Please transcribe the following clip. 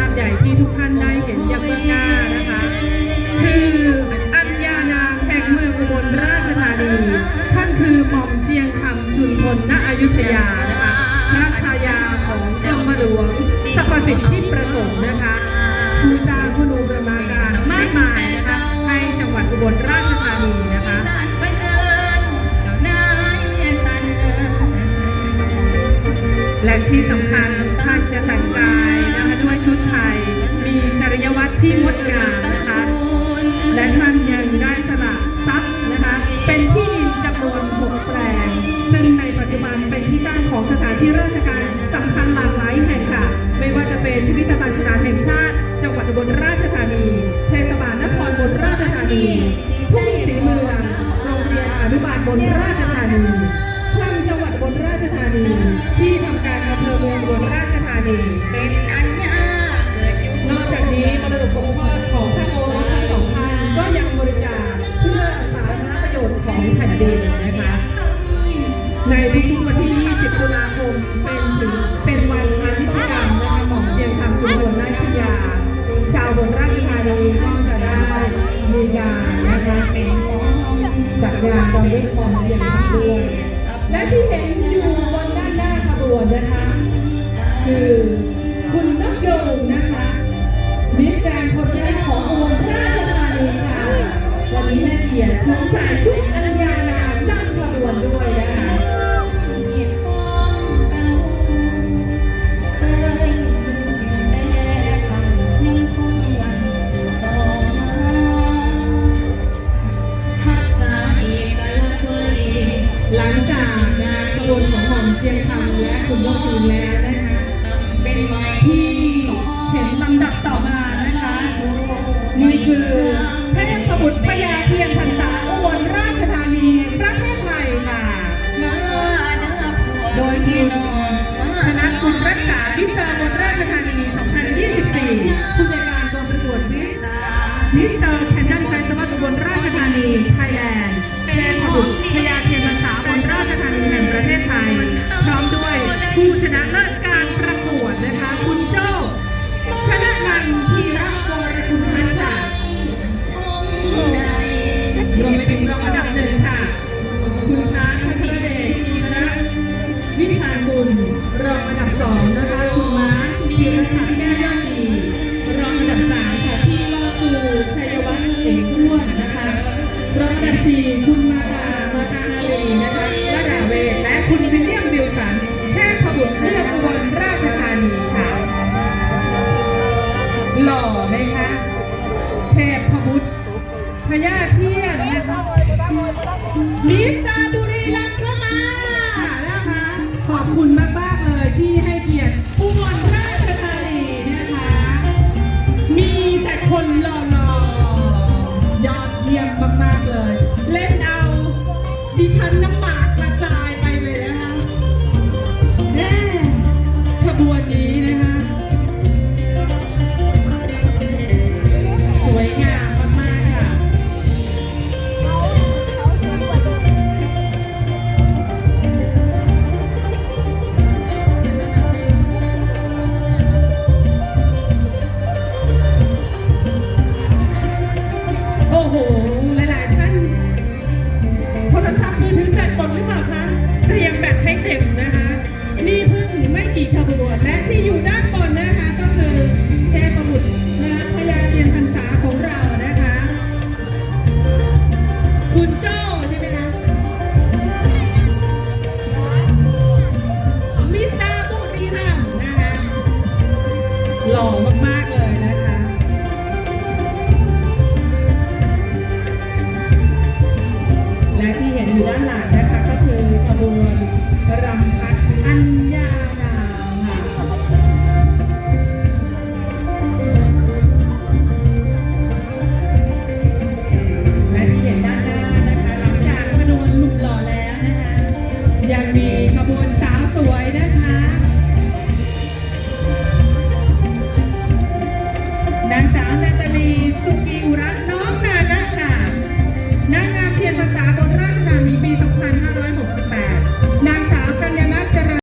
าพใหญ่ที่ทุกท่านได้เห็นอย่างเบื้องหน้านะคะ คืออัญญานางแห่งเมืองอุบลราชธานีท่านคือหม่อมเจียงคำจุนพลณอยุธยานะคะพระชายาของกรมหลวงสรรพสิทธิประสงค์นะคะผู้สร้างคุณูปมาการมากมายนะคะให้จังหวัดอุบลราชธานีนะคะและที่สำ จุบันเป็นที่ตั้งของสถานที่ราชการสำคัญหลากหลายแห่งค่ะ ไม่ว่าจะเป็นพิพิธภัณฑ์สถานแห่งชาติ จังหวัดอุบลราชธานี เทศบาลนครบลราชธานีทุ่งศรีเมืองโรงเรียนอนุบาลบนราชธานีคลังจังหวัดบนราชธานี ที่ทำการอำเภอเมืองบลราชธานีนอกจากนี้มรดกตกทอดของท่านโอรสทั้งสองท่านก็ยังบริจาคเพื่อสาธารณประโยชน์ของแผ่นดินนะคะ ในทุกๆวันที่ 20 ตุลาคม เป็นถึงเป็นวันอาทิตย์กรรมนะคะของเจียงคำจุฬานาชิยา ชาวบนราชธานีก็จะได้มีงานนะคะจัดงานรำลึกของเจียงคำด้วย และที่เห็นอยู่บนด้านหน้าขบวนนะคะ คือคุณนกยงนะคะมิสแกรนด์คนแรกของอุบลราชธานีค่ะ วันนี้ให้เกียรติคุณสาย ของหม่อมเจียงคำและคุณนกยูงแล้วนะคะเป็นที่เห็นลำดับต่อมานะคะนี่คือ พญาเทียนนะคะมิสตาบุรีรัม